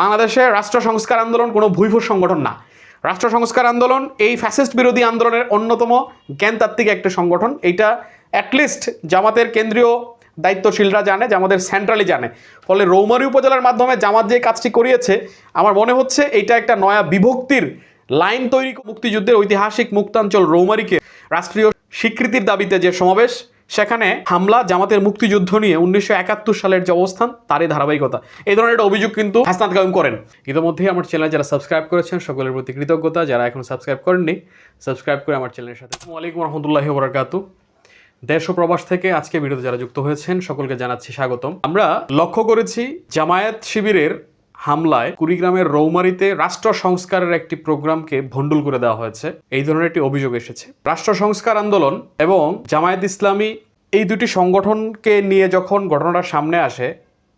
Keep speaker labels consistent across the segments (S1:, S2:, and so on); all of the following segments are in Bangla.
S1: বাংলাদেশে রাষ্ট্র সংস্কার আন্দোলন কোনো ভুইফুর সংগঠন না। রাষ্ট্র সংস্কার আন্দোলন এই ফ্যাসিস্ট বিরোধী আন্দোলনের অন্যতম জ্ঞানতাত্ত্বিক একটা সংগঠন। এইটা অ্যাটলিস্ট জামাতের কেন্দ্রীয় দায়িত্বশীলরা জানে, জামাতের সেন্ট্রালি জানে। ফলে রৌমারী উপজেলার মাধ্যমে জামাত যে কাজটি করিয়েছে, আমার মনে হচ্ছে এটা একটা নয়া বিভক্তির লাইন তৈরি মুক্তিযুদ্ধের ঐতিহাসিক মুক্তাঞ্চল রৌমারিকে রাষ্ট্রীয় স্বীকৃতির দাবিতে যে সমাবেশ সেখানে হামলা, জামাতের মুক্তিযুদ্ধ নিয়ে উনিশশো একাত্তর সালের যে অবস্থান, তারই ধারাবাহিকতা। এই ধরনের একটা অভিযোগ কিন্তু হাসনাত কায়ুম করেন। ইতিমধ্যেই আমার চ্যানেল যারা সাবস্ক্রাইব করেছেন, সকলের প্রতি কৃতজ্ঞতা। যারা এখন সাবস্ক্রাইব করেননি সাবস্ক্রাইব করে আমার চ্যানেলের সাথে আসসালামু আলাইকুম রহমতুল্লাহ বরাকাতু দেশ ও প্রবাস থেকে আজকে ভিডিওতে যারা যুক্ত হয়েছেন, সকলকে জানাচ্ছি স্বাগতম। আমরা লক্ষ্য করেছি জামায়াত শিবিরের হামলায় কুড়িগ্রামের রৌমারিতে রাষ্ট্র সংস্কারের একটি প্রোগ্রামকে ভণ্ডুল করে দেওয়া হয়েছে। এই ধরনের একটি অভিযোগ এসেছে। রাষ্ট্র সংস্কার আন্দোলন এবং জামায়াত ইসলামী এই দুটি সংগঠনকে নিয়ে যখন ঘটনাটা সামনে আসে,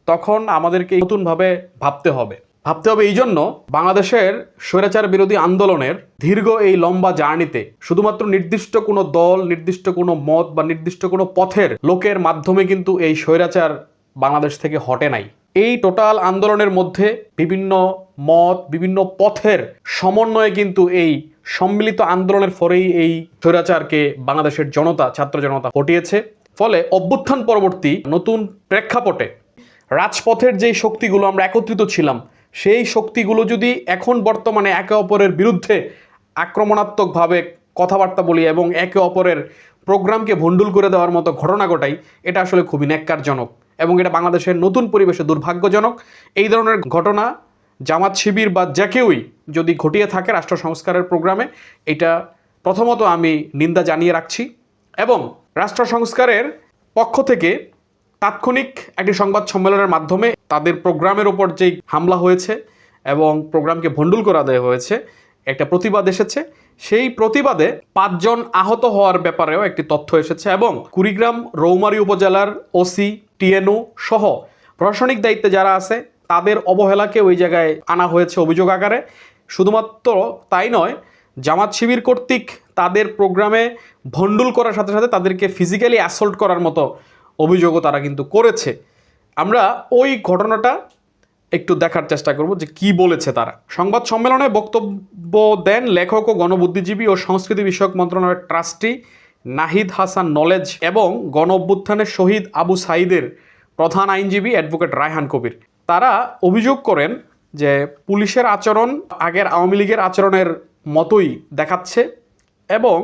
S1: তখন আমাদেরকে নতুনভাবে ভাবতে হবে। ভাবতে হবে এই জন্য বাংলাদেশের স্বৈরাচার বিরোধী আন্দোলনের দীর্ঘ এই লম্বা জার্নিতে শুধুমাত্র নির্দিষ্ট কোনো দল, নির্দিষ্ট কোনো মত বা নির্দিষ্ট কোনো পথের লোকের মাধ্যমে কিন্তু এই স্বৈরাচার বাংলাদেশ থেকে হটে নাই। এই টোটাল আন্দোলনের মধ্যে বিভিন্ন মত, বিভিন্ন পথের সমন্বয়ে কিন্তু এই সম্মিলিত আন্দোলনের ফলেই এই স্বৈরাচারকে বাংলাদেশের জনতা, ছাত্র জনতা হটিয়েছে ফলে অভ্যুত্থান পরবর্তী নতুন প্রেক্ষাপটে। রাজপথের যেই শক্তিগুলো আমরা একত্রিত ছিলাম, সেই শক্তিগুলো যদি এখন বর্তমানে একে অপরের বিরুদ্ধে আক্রমণাত্মকভাবে কথাবার্তা বলি এবং একে অপরের প্রোগ্রামকে ভণ্ডুল করে দেওয়ার মতো ঘটনা ঘটাই, এটা আসলে খুবই ন্যাক্কারজনক এবং এটা বাংলাদেশের নতুন পরিবেশে দুর্ভাগ্যজনক। এই ধরনের ঘটনা, জামাত শিবির বা যে কেউই যদি ঘটিয়ে থাকে রাষ্ট্র সংস্কারের প্রোগ্রামে, এটা প্রথমত আমি নিন্দা জানিয়ে রাখছি। এবং রাষ্ট্র সংস্কারের পক্ষ থেকে তাৎক্ষণিক একটি সংবাদ সম্মেলনের মাধ্যমে তাদের প্রোগ্রামের ওপর যেই হামলা হয়েছে এবং প্রোগ্রামকে ভণ্ডুল করা দেওয়া হয়েছে, একটা প্রতিবাদ এসেছে। সেই প্রতিবাদে পাঁচজন আহত হওয়ার ব্যাপারেও একটি তথ্য এসেছে এবং কুড়িগ্রাম রৌমারী উপজেলার ওসি, টিএনও সহ প্রশাসনিক দায়িত্বে যারা আছে, তাদের অবহেলাকে ওই জায়গায় আনা হয়েছে অভিযোগ আকারে। শুধুমাত্র তাই নয়, জামাত শিবির কর্তৃক তাদের প্রোগ্রামে ভণ্ডুল করার সাথে সাথে তাদেরকে ফিজিক্যালি অ্যাসল্ট করার মতো অভিযোগও তারা কিন্তু করেছে। আমরা ওই ঘটনাটা একটু দেখার চেষ্টা করব যে কি বলেছে তারা। সংবাদ সম্মেলনে বক্তব্য দেন লেখক ও গণবুদ্ধিজীবী ও সংস্কৃতি বিষয়ক মন্ত্রণালয়ের ট্রাস্টি নাহিদ হাসান নলেজ এবং গণ অভ্যুত্থানের শহীদ আবু সাইদের প্রধান আইনজীবী অ্যাডভোকেট রায়হান কবির। তারা অভিযোগ করেন যে পুলিশের আচরণ আগের আওয়ামী লীগের আচরণের মতোই দেখাচ্ছে। এবং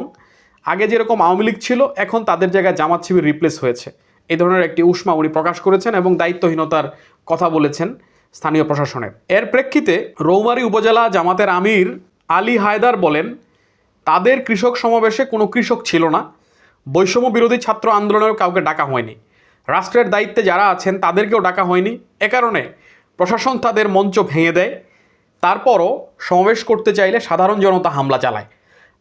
S1: আগে যেরকম আওয়ামী লীগ ছিল, এখন তাদের জায়গায় জামাত শিবির রিপ্লেস হয়েছে। এই ধরনের একটি উষ্মা উনি প্রকাশ করেছেন এবং দায়িত্বহীনতার কথা বলেছেন স্থানীয় প্রশাসনের। এর প্রেক্ষিতে রৌমারী উপজেলা জামাতের আমির আলী হায়দার বলেন, তাদের কৃষক সমাবেশে কোনো কৃষক ছিল না। বৈষম্য বিরোধী ছাত্র আন্দোলনেও কাউকে ডাকা হয়নি। রাষ্ট্রের দায়িত্বে যারা আছেন, তাদেরকেও ডাকা হয়নি। এ কারণে প্রশাসন তাদের মঞ্চ ভেঙে দেয়। তারপরও সমাবেশ করতে চাইলে সাধারণ জনতা হামলা চালায়।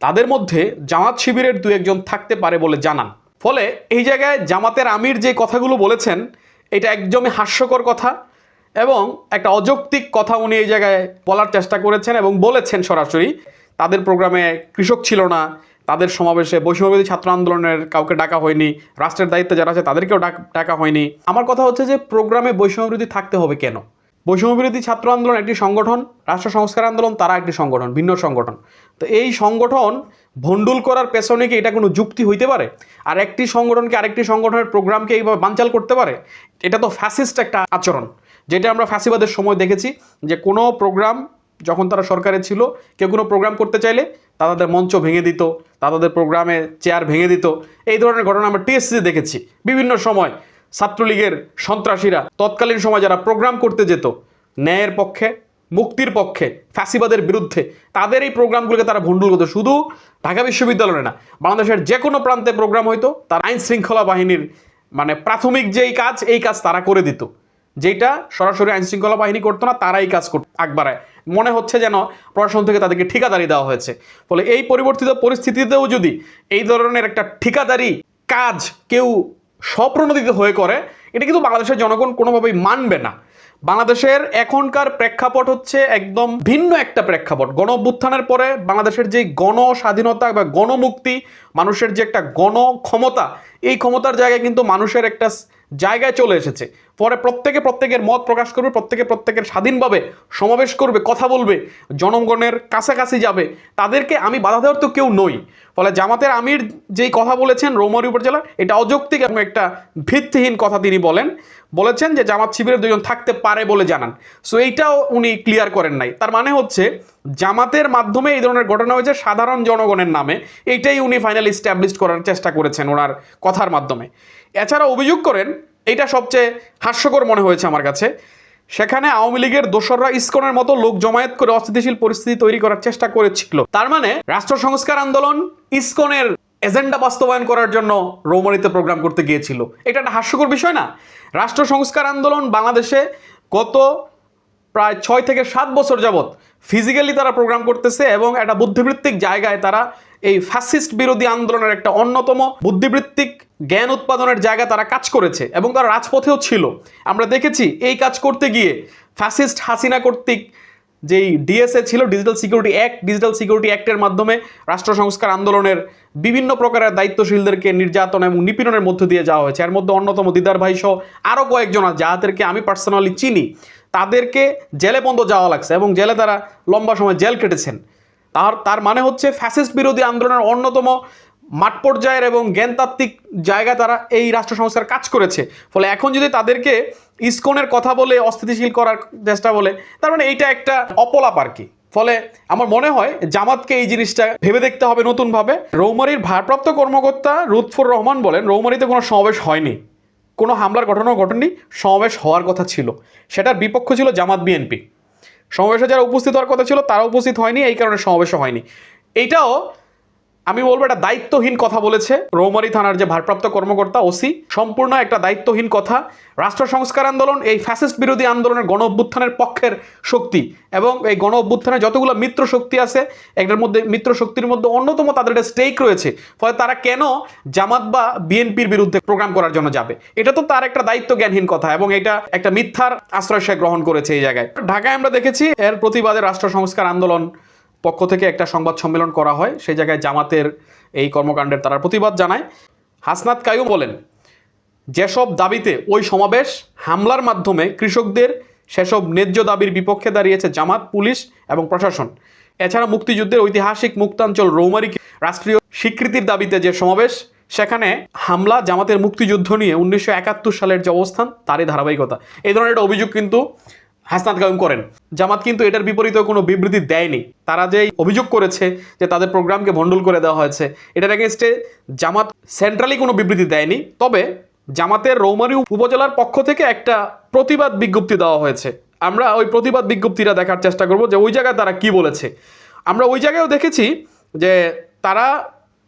S1: তাদের মধ্যে জামাত শিবিরের দু একজন থাকতে পারে বলে জানান। ফলে এই জায়গায় জামাতের আমির যে কথাগুলো বলেছেন, এটা একদমই হাস্যকর কথা এবং একটা অযৌক্তিক কথা উনি এই জায়গায় বলার চেষ্টা করেছেন এবং বলেছেন সরাসরি। তাদের প্রোগ্রামে কৃষক ছিল না, তাদের সমাবেশে বৈষম্যবিরোধী ছাত্র আন্দোলনের কাউকে ডাকা হয়নি, রাষ্ট্রের দায়িত্বে যারা আছে তাদেরকেও ডাক- হয়নি। আমার কথা হচ্ছে যে প্রোগ্রামে বৈষম্যবিরোধী থাকতে হবে কেন? বৈষম্যবিরোধী ছাত্র আন্দোলন একটি সংগঠন, রাষ্ট্র সংস্কার আন্দোলন, তারা একটি সংগঠন, ভিন্ন সংগঠন। তো এই সংগঠন ভণ্ডুল করার পেছনে কি এটা কোনো যুক্তি হইতে পারে? আর একটি সংগঠনকে আরেকটি সংগঠনের প্রোগ্রামকে এইভাবে বানচাল করতে পারে? এটা তো ফ্যাসিস্ট একটা আচরণ, যেটা আমরা ফ্যাসিবাদের সময় দেখেছি যে কোনো প্রোগ্রাম যখন তারা সরকারে ছিল, কেউ কোনো প্রোগ্রাম করতে চাইলে তাদের মঞ্চ ভেঙে দিত তাদের প্রোগ্রামে চেয়ার ভেঙে দিত। এই ধরনের ঘটনা আমরা টিএসসি দেখেছি। বিভিন্ন সময় ছাত্রলীগের সন্ত্রাসীরা তৎকালীন সময় যারা প্রোগ্রাম করতে যেত, ন্যায়ের পক্ষে, মুক্তির পক্ষে, ফ্যাসিবাদের বিরুদ্ধে, তাদের এই প্রোগ্রামগুলোকে তারা ভণ্ডুল করতো। শুধু ঢাকা বিশ্ববিদ্যালয়ে না, বাংলাদেশের যে কোনো প্রান্তে প্রোগ্রাম হইতো, তার আইন শৃঙ্খলা বাহিনীর মানে প্রাথমিক যেই কাজ, এই কাজ তারা করে দিত। যেটা সরাসরি আইন শৃঙ্খলা বাহিনী করতো না, তারাই কাজ করত। আকবারায় মনে হচ্ছে যেন প্রশাসন থেকে তাদেরকে ঠিকাদারি দেওয়া হয়েছে। ফলে এই পরিবর্তিত পরিস্থিতিতেও যদি এই ধরনের একটা ঠিকাদারি কাজ কেউ স্বপ্রণোদিত হয়ে করে এটা কিন্তু বাংলাদেশের জনগণ কোনোভাবেই মানবে না। বাংলাদেশের এখনকার প্রেক্ষাপট হচ্ছে একদম ভিন্ন একটা প্রেক্ষাপট। গণ অভ্যুত্থানের পরে বাংলাদেশের যে গণ স্বাধীনতা বা গণমুক্তি, মানুষের যে একটা গণ ক্ষমতা এই ক্ষমতার জায়গায় কিন্তু মানুষের একটা জায়গায় চলে এসেছে। পরে প্রত্যেকে প্রত্যেকের মত প্রকাশ করবে, প্রত্যেকে প্রত্যেকের স্বাধীনভাবে সমাবেশ করবে, কথা বলবে, জনগণের কাছাকাছি যাবে। তাদেরকে আমি বাধা দেওয়ার তো কেউ নই। ফলে জামাতের আমির যেই কথা বলেছেন রৌমারী উপজেলা এটা অযৌক্তিক এবং একটা ভিত্তিহীন কথা তিনি বলেন। বলেছেন যে জামাত শিবিরের দুজন থাকতে পারে বলে জানান। সো এইটাও উনি ক্লিয়ার করেন নাই। তার মানে হচ্ছে, জামাতের মাধ্যমে এই ধরনের ঘটনা হয়েছে সাধারণ জনগণের নামে। এইটাই উনি ফাইনালি স্ট্যাবলিশ করার চেষ্টা করেছেন ওনার কথার মাধ্যমে। এছাড়া অভিযোগ করেন এটা সবচেয়ে হাস্যকর মনে হয়েছে আমার কাছে, সেখানে আওয়ামী লীগের দোসররা ইস্কনের মতো লোক জমায়েত করে অস্থিতিশীল পরিস্থিতি তৈরি করার চেষ্টা করেছিল। তার মানে রাষ্ট্র সংস্কার আন্দোলন ইসকনের এজেন্ডা বাস্তবায়ন করার জন্য রৌমারিতে প্রোগ্রাম করতে গিয়েছিল। এটা একটা হাস্যকর বিষয় না? রাষ্ট্র সংস্কার আন্দোলন বাংলাদেশে গত প্রায় ছয় থেকে সাত বছর যাবৎ ফিজিক্যালি তারা প্রোগ্রাম করতেছে এবং একটা বুদ্ধিবৃত্তিক জায়গায় তারা এই ফ্যাসিস্ট বিরোধী আন্দোলনের একটা অন্যতম বুদ্ধিবৃত্তিক জ্ঞান উৎপাদনের জায়গা তারা কাজ করেছে এবং তারা রাজপথেও ছিল। আমরা দেখেছি এই কাজ করতে গিয়ে ফ্যাসিস্ট হাসিনা কর্তৃক যেই ডিএসএ ছিল digital security act digital security অ্যাক্টের মাধ্যমে রাষ্ট্র সংস্কার আন্দোলনের বিভিন্ন প্রকারের দায়িত্বশীলদেরকে নির্যাতন এবং নিপীড়নের মধ্য দিয়ে যাওয়া হয়েছে। এর মধ্যে অন্যতম দিদার ভাই সহ আরও কয়েকজন আছে যাদেরকে আমি পার্সোনালি চিনি। তাদেরকে জেলে বন্ধ যাওয়া লাগছে এবং জেলে তারা লম্বা সময় জেল কেটেছেন। তার তার মানে হচ্ছে ফ্যাসিস্ট বিরোধী আন্দোলনের অন্যতম মাঠ পর্যায়ের এবং জ্ঞানতাত্ত্বিক জায়গায় তারা এই রাষ্ট্র সংস্কার কাজ করেছে। ফলে এখন যদি তাদেরকে ইসকনের কথা বলে, অস্থিতিশীল করার চেষ্টা বলে, তার মানে এইটা একটা অপলাপ আর কি। ফলে আমার মনে হয় জামাতকে এই জিনিসটা ভেবে দেখতে হবে নতুনভাবে। রৌমারির ভারপ্রাপ্ত কর্মকর্তা রুৎফুর রহমান বলেন, রৌমারিতে কোনো সমাবেশ হয়নি। কোনো হামলার ঘটনাও ঘটেনি, সমাবেশ হওয়ার কথা ছিল। সেটার বিপক্ষ ছিল জামাত বিএনপি। সমাবেশে যারা উপস্থিত হওয়ার কথা ছিল, তারা উপস্থিত হয়নি, এই কারণে সমাবেশও হয়নি। এইটাও আমি বলব একটা দায়িত্বহীন কথা বলেছে। রৌমারী থানার যে ভারপ্রাপ্ত কর্মকর্তা ওসি, সম্পূর্ণ একটা দায়িত্বহীন কথা। রাষ্ট্র সংস্কার আন্দোলন এই ফ্যাসিস্ট বিরোধী আন্দোলনের গণ অভ্যুত্থানের পক্ষের শক্তি এবং এই গণ অভ্যুত্থানে যতগুলো মিত্র শক্তি আছে একটার মধ্যে মিত্র শক্তির মধ্যে অন্যতম তাদের একটা স্টেক রয়েছে। ফলে তারা কেন জামাত বা বিএনপির বিরুদ্ধে প্রোগ্রাম করার জন্য যাবে? এটা তো তার একটা দায়িত্ব জ্ঞানহীন কথা এবং এটা একটা মিথ্যার আশ্রয় গ্রহণ করেছে এই জায়গায়। ঢাকায় আমরা দেখেছি এর প্রতিবাদে রাষ্ট্র সংস্কার আন্দোলন পক্ষ থেকে একটা সংবাদ সম্মেলন করা হয়। সেই জায়গায় জামাতের এই কর্মকাণ্ডের তারা প্রতিবাদ জানায়। হাসনাত কায়ু বলেন, যেসব দাবিতে ওই সমাবেশ, হামলার মাধ্যমে কৃষকদের সেসব ন্যায্য দাবির বিপক্ষে দাঁড়িয়েছে জামাত, পুলিশ এবং প্রশাসন। এছাড়া মুক্তিযুদ্ধের ঐতিহাসিক মুক্তাঞ্চল রৌমারীকে রাষ্ট্রীয় স্বীকৃতির দাবিতে যে সমাবেশ, সেখানে হামলা, জামাতের মুক্তিযুদ্ধ নিয়ে উনিশশো একাত্তর সালের যে অবস্থান, তারই ধারাবাহিকতা। এই ধরনের একটা অভিযোগ কিন্তু হাসনাত কায়ুম করেন। জামাত কিন্তু এটার বিপরীতে কোনো বিবৃতি দেয়নি। তারা যে অভিযোগ করেছে যে তাদের প্রোগ্রামকে ভণ্ডুল করে দেওয়া হয়েছে, এটার এগেনস্টে জামাত সেন্ট্রালি কোনো বিবৃতি দেয়নি। তবে জামাতের রৌমারী উপজেলার পক্ষ থেকে একটা প্রতিবাদ বিজ্ঞপ্তি দেওয়া হয়েছে। আমরা ওই প্রতিবাদ বিজ্ঞপ্তিটা দেখার চেষ্টা করব যে ওই জায়গায় তারা কি বলেছে। আমরা ওই জায়গায়ও দেখেছি যে তারা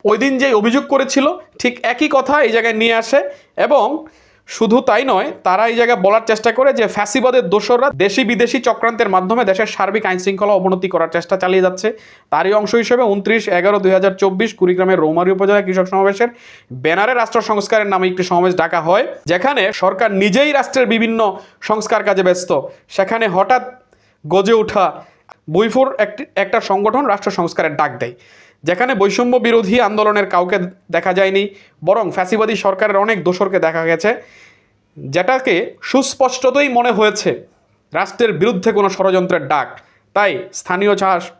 S1: ওই দিন যে অভিযোগ করেছিল, ঠিক একই কথা এই জায়গায় নিয়ে আসে এবং শুধু তাই নয়, তারা এই জায়গায় বলার চেষ্টা করে যে ফ্যাসিবাদের দোসররা দেশি বিদেশি চক্রান্তের মাধ্যমে দেশের সার্বিক আইন শৃঙ্খলা অবনতি করার চেষ্টা চালিয়ে যাচ্ছে। তারই অংশ হিসেবে উনত্রিশ এগারো দুই হাজার চব্বিশ কুড়িগ্রামের রৌমারী উপজেলা কৃষক সমাবেশের ব্যানারে রাষ্ট্র সংস্কারের নামে একটি সমাবেশ ডাকা হয়, যেখানে সরকার নিজেই রাষ্ট্রের বিভিন্ন সংস্কার কাজে ব্যস্ত। সেখানে হঠাৎ গজে ওঠা বইফুর একটি, একটা সংগঠন রাষ্ট্র সংস্কারের ডাক দেয়। যেখানে বৈষম্য বিরোধী আন্দোলনের কাউকে দেখা যায়নি, বরং ফ্যাসিবাদী সরকারের অনেক দোষরকে দেখা গেছে, যেটাকে সুস্পষ্টতই মনে হয়েছে রাষ্ট্রের বিরুদ্ধে কোনো ষড়যন্ত্রের ডাক। তাই স্থানীয়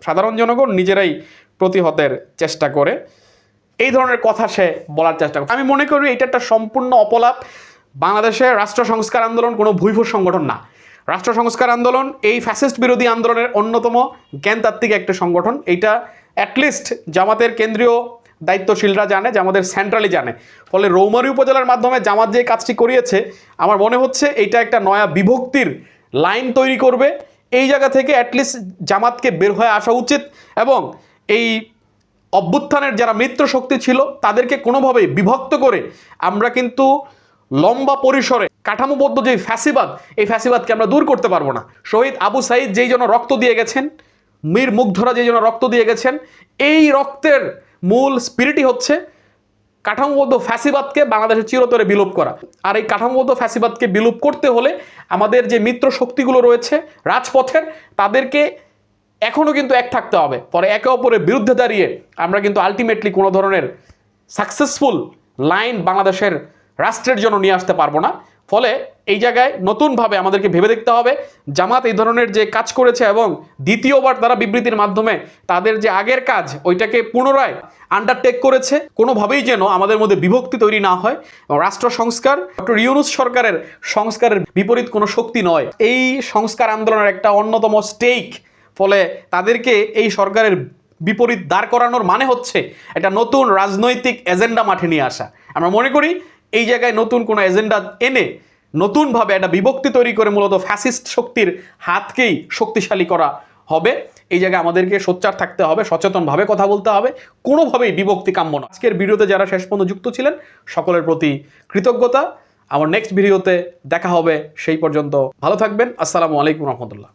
S1: সাধারণ জনগণ নিজেরাই প্রতিহতের চেষ্টা করে। এই ধরনের কথা সে বলার চেষ্টা করে আমি মনে করি এটা একটা সম্পূর্ণ অপলাপ। বাংলাদেশের রাষ্ট্র সংস্কার আন্দোলন কোনো ভুইফুর সংগঠন না। রাষ্ট্র সংস্কার আন্দোলন এই ফ্যাসিস্ট বিরোধী আন্দোলনের অন্যতম জ্ঞানতাত্ত্বিক একটা সংগঠন। এইটা অ্যাটলিস্ট জামাতের কেন্দ্রীয় দায়িত্বশীলরা জানে, জামাতের সেন্ট্রালি জানে। ফলে রৌমারী উপজেলার মাধ্যমে জামাত যে কাজটি করিয়েছে, আমার মনে হচ্ছে এইটা একটা নয়া বিভক্তির লাইন তৈরি করবে। এই জায়গা থেকে অ্যাটলিস্ট জামাতকে বের হয়ে আসা উচিত এবং এই অভ্যুত্থানের যারা মিত্র শক্তি ছিল, তাদেরকে কোনোভাবেই বিভক্ত করে আমরা কিন্তু লম্বা পরিসরে কাঠামোবদ্ধ যে ফ্যাসিবাদ, এই ফ্যাসিবাদকে আমরা দূর করতে পারব না। শহীদ আবু সাইদ যেই জন্য রক্ত দিয়ে গেছেন মীর মুগ্ধরা যেই জন্য রক্ত দিয়ে গেছেন, এই রক্তের মূল স্পিরিটই হচ্ছে কাঠামোবদ্ধ ফ্যাসিবাদকে বাংলাদেশের চিরতরে বিলোপ করা। আর এই কাঠামোবদ্ধ ফ্যাসিবাদকে বিলোপ করতে হলে আমাদের যে মিত্র শক্তিগুলো রয়েছে রাজপথের, তাদেরকে এখনও কিন্তু এক থাকতে হবে। পরে একে অপরের বিরুদ্ধে দাঁড়িয়ে আমরা কিন্তু আলটিমেটলি কোনো ধরনের সাকসেসফুল লাইন বাংলাদেশের রাষ্ট্রের জন্য নিয়ে আসতে পারব না। ফলে এই জায়গায় নতুনভাবে আমাদেরকে ভেবে দেখতে হবে। জামাত এই ধরনের যে কাজ করেছে এবং দ্বিতীয়বার তারা বিবৃতির মাধ্যমে তাদের যে আগের কাজ, ওইটাকে পুনরায় আন্ডারটেক করেছে। কোনোভাবেই যেন আমাদের মধ্যে বিভক্তি তৈরি না হয়। রাষ্ট্র সংস্কার, ডক্টর ইউনুস সরকারের সংস্কারের বিপরীত কোনো শক্তি নয়। এই সংস্কার আন্দোলনের একটা অন্যতম স্টেক ফলে তাদেরকে এই সরকারের বিপরীত দাঁড় করানোর মানে হচ্ছে একটা নতুন রাজনৈতিক এজেন্ডা মাঠে নিয়ে আসা। আমরা মনে করি এই জায়গায় নতুন কোনো এজেন্ডা এনে নতুনভাবে একটা বিভক্তি তৈরি করে মূলত ফ্যাসিস্ট শক্তির হাতকেই শক্তিশালী করা হবে। এই জায়গায় আমাদেরকে সোচ্চার থাকতে হবে, সচেতনভাবে কথা বলতে হবে, কোনোভাবেই বিভক্তি কাম্য না আজকের ভিডিওতে যারা শেষ পর্যন্ত যুক্ত ছিলেন, সকলের প্রতি কৃতজ্ঞতা। আমার নেক্সট ভিডিওতে দেখা হবে সেই পর্যন্ত। ভালো থাকবেন। আসসালামু আলাইকুম রহমতুল্লাহ।